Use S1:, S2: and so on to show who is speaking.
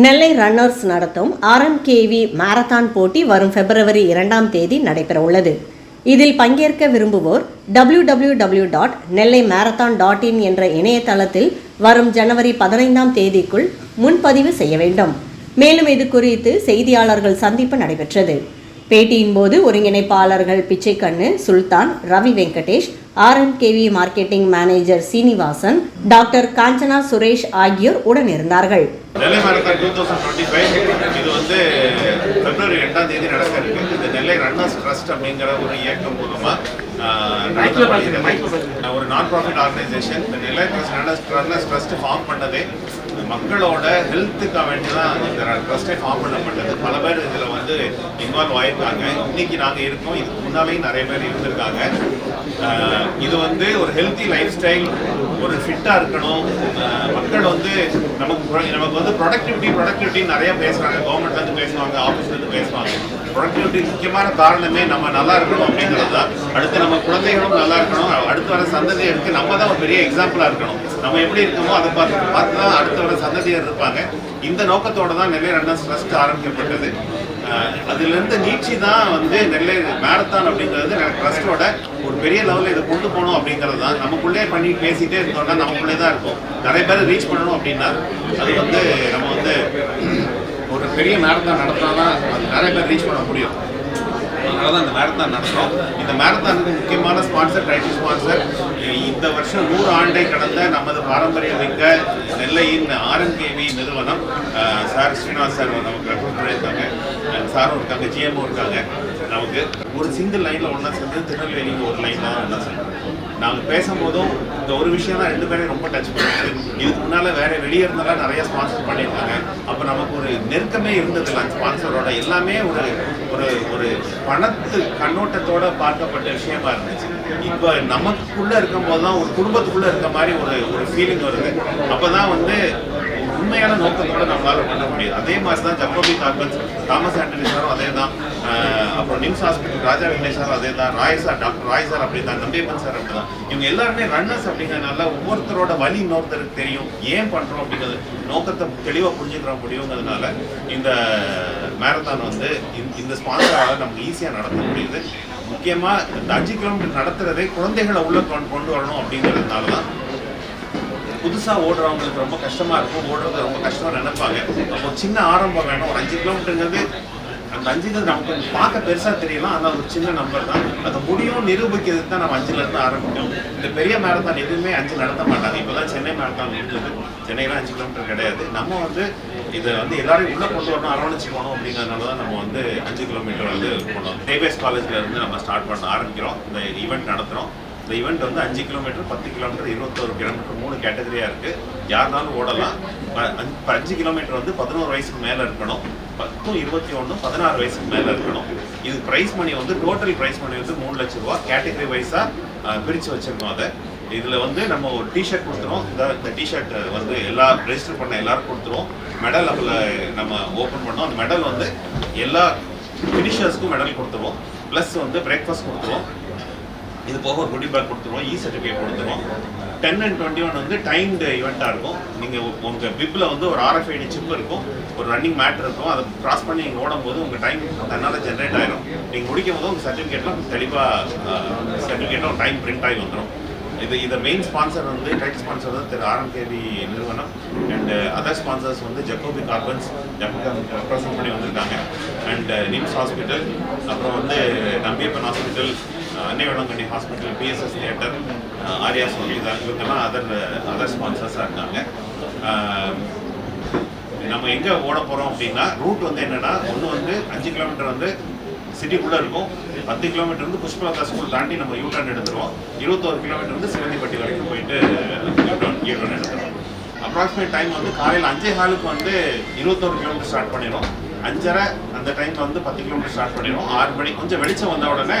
S1: நெல்லை runners நடத்தும் RMKV marathon போட்டி வரும் பிப்ரவரி இரண்டாம் தேதி நடைபெற உள்ளது இதில் பங்கேற்க விரும்புவோர் W W W dot Nellai marathon dot in என்ற இணையதளத்தில் வரும் ஜனவரி பதினைந்தாம் தேதிக்குள் முன்பதிவு செய்ய வேண்டும். மேலும் இது குறித்து செய்தியாளர்கள் சந்திப்பு நடைபெற்றது. பேட்டியின் போது ஒருங்கிணைப்பாளர்கள் Pichaikannu Sultan Ravi Venkatesh RMKV marketing manager Srinivasan doctor Kanchana Suresh ஆகியோர் உடனிருந்தார்கள்
S2: Nellai marathon two thousand twenty five இது வந்து பிப்ரவரி ரெண்டாம் தேதி நடக்க இருக்கு. இந்த நெல்லை ரன்னர்ஸ் ட்ரஸ்ட் அப்படிங்கிற ஒரு இயக்கம் மூலமா ஒரு நான் ப்ராஃபிட் ஆர்கனைசேஷன் இந்த Nellai runners runners trust form பண்ணதே. மக்களோட ஹெல்த்துக்காக வேண்டி தான் இந்த ட்ரஸ்ட்டை ஃபார்ம் பண்ணப்பட்டது. பல பேர் இதில் வந்து இன்வால்வ் ஆயிருக்காங்க. இன்னைக்கு நாங்கள் இருக்கோம். இதுக்கு முன்னாலேயும் நிறைய பேர் இருந்திருக்காங்க. இது வந்து ஒரு ஹெல்த்தி லைஃப் ஸ்டைல் ஒரு ஃபிட்டாக இருக்கணும். மக்கள் வந்து நமக்கு நமக்கு வந்து ப்ரொடக்டிவிட்டி ப்ரொடக்டிவிட்டி நிறைய பேசுகிறாங்க கவர்மெண்ட்லேருந்து பேசுவாங்க ஆஃபீஸ்லேருந்து பேசுவாங்க. ப்ரொடக்டிவிட்டி முக்கியமான காரணமே நம்ம நல்லா இருக்கணும் அப்படிங்கிறது தான் அடுத்து நம்ம குழந்தைகளும் நல்லா இருக்கணும். அடுத்து வர சந்ததியருக்கு நம்ம தான் ஒரு பெரிய எக்ஸாம்பிளாக இருக்கணும். நம்ம எப்படி இருக்கோமோ அதை பார்த்து பார்த்து தான் அடுத்து நோக்கத்தோட சந்ததியர் இருப்பாங்க. இந்த நோக்கத்தோட தான் நெல்லை ரன்னர்ஸ் ட்ரஸ்ட் ஆரம்பிக்கப்பட்டது. அதுலேருந்து அதிலிருந்து நீட்சி தான் வந்து நெல்லை மேரத்தான் அப்படிங்கிறது ட்ரஸ்டோட ஒரு பெரிய லெவலில் இதை கொண்டு போகணும் அப்படிங்கிறது தான். நமக்குள்ளே பண்ணி பேசிட்டே இருந்தோம்னா நமக்குள்ளே தான் இருக்கும். நிறைய பேர் ரீச் பண்ணணும் அப்படின்னா அது வந்து நம்ம வந்து ஒரு பெரிய மேரத்தான் நடத்தினா தான் அது நிறைய பேர் ரீச் பண்ண முடியும். அதனால தான் இந்த மேரத்தான் நடத்துகிறோம் இந்த மேரத்தானுக்கு முக்கியமான ஸ்பான்சர் டைட்டில் ஸ்பான்சர் இந்த வருஷம் நூறு ஆண்டை கடந்த நமது பாரம்பரிய மிக்க நெல்லையின் ஆர்என்கேவி நிறுவனம் சார் ஸ்ரீனிவாஸ் சார் நமக்கு இருக்காங்க பண்ணியிருக்காங்க. சாரும் இருக்காங்க ஜிஎம்ஓ இருக்காங்க. நமக்கு ஒரு சிங்கிள் லைனில் ஒன்றா சேர்ந்து திருநெல்வேலிக்கு ஒரு லைன் தான் ஒன்றா சேர்ந்து நாங்கள் பேசும்போதும் இந்த ஒரு விஷயம் தான் ரெண்டு பேரையும் ரொம்ப டச் பண்ணுது இதுக்கு முன்னால் வேற வெளியே இருந்தெல்லாம் நிறைய ஸ்பான்சர் பண்ணியிருக்காங்க. அப்போ நமக்கு ஒரு நெருக்கமே இருந்ததில்ல ஸ்பான்சரோட எல்லாமே ஒரு ஒரு ஒரு பணத்து கண்ணோட்டத்தோட பார்க்கப்பட்ட விஷயமா இருந்துச்சு. இப்போ நமக்குள்ள இருக்கும்போது தான் ஒரு குடும்பத்துக்குள்ள இருக்க மாதிரி ஒரு ஒரு ஃபீலிங் வருது. அப்போ தான் வந்து உண்மையான நோக்கத்தோட பண்ண முடியாது. அதே மாதிரி தான் ஜக்கோபி கார்பன்ஸ் தாமஸ் ஆண்டனி சாரும் அதே தான் அப்புறம் NIMS hospital Raja Vignesh sir அதே தான் Roy sir doctor Roy sir அப்படி தான் நம்பியப்பன் சார் அப்படி தான் இவங்க எல்லாருமே ரன்னர்ஸ் அப்படிங்கிறதுனால ஒவ்வொருத்தரோட வழி இன்னொருத்தருக்கு தெரியும். ஏன் பண்ணுறோம் அப்படிங்கிறது நோக்கத்தை தெளிவாக புரிஞ்சுக்கிற முடியுங்கிறதுனால இந்த மேரத்தான் வந்து இந்த- இந்த நமக்கு ஈஸியாக நடத்த முடியுது. முக்கியமாக இந்த அஞ்சு கிலோமீட்டர் நடத்துறதே குழந்தைகளை உள்ள கொண்டு வரணும் அப்படிங்கிறதுனால தான் புதுசாக ஓடுறவங்களுக்கு ரொம்ப கஷ்டமாக இருக்கும். ஓடுறது ரொம்ப கஷ்டமாக நினைப்பாங்க. அப்போ சின்ன ஆரம்பம் வேணும். ஒரு அஞ்சு கிலோமீட்டருங்கிறது அந்த அஞ்சுங்கிறது நமக்கு பார்க்க பெருசாக தெரியலாம் ஆனால் ஒரு சின்ன நம்பர் தான். அது முடியும் நிரூபிக்கிறதுக்கு தான் நம்ம அஞ்சில் இருந்து ஆரம்பிக்கும் இந்த பெரிய மேரத்தான் எதுவுமே அஞ்சு நடத்த மாட்டாங்க. இப்போதான் சென்னை மேரத்தான் இருந்தது சென்னையில் அஞ்சு கிலோமீட்டர் கிடையாது. நம்ம வந்து இதை வந்து எல்லாரும் உள்ள கொண்டு வரணும் அரவணைச்சு போகணும் அப்படிங்கிறதுனால தான் நம்ம வந்து அஞ்சு கிலோமீட்டர் வந்து போனோம். டேவேஸ் காலேஜில் இருந்து நம்ம ஸ்டார்ட் பண்ண ஆரம்பிக்கிறோம். இந்த ஈவெண்ட் நடத்துகிறோம் இந்த ஈவெண்ட் வந்து அஞ்சு கிலோமீட்டர் பத்து கிலோமீட்டர் இருபத்தோரு கிலோமீட்டர் மூணு கேட்டகரியா இருக்கு. யாருனாலும் ஓடலாம். ப- அஞ்சு- கிலோமீட்டர் வந்து பதினோரு வயசுக்கு மேல இருக்கணும். பத்தும் இருபத்தி ஒன்றும் பதினாறு வயசுக்கு மேல இருக்கணும். இது பிரைஸ் மணி வந்து டோட்டல் பிரைஸ் மணி வந்து மூணு லட்சம் ரூபா. கேட்டகரி வைஸா பிரிச்சு வச்சிருக்கோம் அதை. இதுல வந்து நம்ம ஒரு டிஷர்ட் கொடுத்துருவோம். இந்த இந்த டிஷர்ட் வந்து எல்லா ரெஜிஸ்டர் பண்ண எல்லாரும் கொடுத்துருவோம். மெடல் அதில் நம்ம ஓப்பன் பண்ணோம். அந்த மெடல் வந்து எல்லா ஃபினிஷர்ஸ்க்கும் மெடல் கொடுத்துருவோம். ப்ளஸ் வந்து பிரேக்ஃபாஸ்ட் கொடுத்துருவோம். இது போக ஒரு குட்டி பேக் கொடுத்துருவோம் இ சர்டிஃபிகேட் கொடுத்துருவோம். டென் அண்ட் டுவெண்ட்டி ஒன் வந்து டைம்டு ஈவெண்ட்டாக இருக்கும். நீங்கள் உங்கள் பிப்பில் வந்து ஒரு ஆர்எஃப்ஐடி சிப் இருக்கும். ஒரு ரன்னிங் மேட் இருக்கும். அதை கிராஸ் பண்ணி நீங்கள் ஓடும்போது உங்கள் டைம் தன்னால் ஜென்ரேட் ஆகிடும் நீங்கள் முடிக்கும் போது உங்கள் சர்டிஃபிகேட்லாம் தெளிவாக சர்டிஃபிகேட்டும் டைம் பிரிண்ட் ஆகி வந்துடும் இது இதை மெயின் ஸ்பான்சர் வந்து டைட் ஸ்பான்சர் வந்து திரு ஆர்எம்கேவி நிறுவனம். அண்ட் அதர் ஸ்பான்சர்ஸ் வந்து ஜக்கோபி கார்பன்ஸ் ஜக்கோபி ரெப்ரசன்ட் பண்ணி வந்திருக்காங்க. அண்ட் நிம்ஸ் ஹாஸ்பிட்டல் அப்புறம் வந்து Nambiappan hospital Annai Velankanni hospital PSS theatre Arya சொல்லிதான் இவங்கெல்லாம் அதர் அதர் ஸ்பான்சர்ஸாக இருக்காங்க. நம்ம எங்கே ஓட போகிறோம் அப்படின்னா ரூட் வந்து என்னென்னா ஒன்று வந்து அஞ்சு கிலோமீட்டர் வந்து சிட்டிக்குள்ளே இருக்கும். பத்து கிலோமீட்டர் வந்து புஷ்பலதா ஸ்கூல் தாண்டி நம்ம யூட்டர்ன் எடுத்துருவோம். இருபத்தோரு கிலோமீட்டர் வந்து சிவந்திப்பட்டி வரைக்கும் போயிட்டு யூட்டர்ன் யூட்டர்ன் எடுத்துருவோம். அப்ராக்சிமேட் டைம் வந்து காலையில் அஞ்சே காலுக்கு வந்து இருபத்தோரு கிலோமீட்டர் ஸ்டார்ட் பண்ணிடும் அஞ்சரை அந்த டைம்ல வந்து பத்து கிலோமீட்டர் ஸ்டார்ட் பண்ணிடும் ஆறு மணி கொஞ்சம் வெளிச்சம் வந்த உடனே.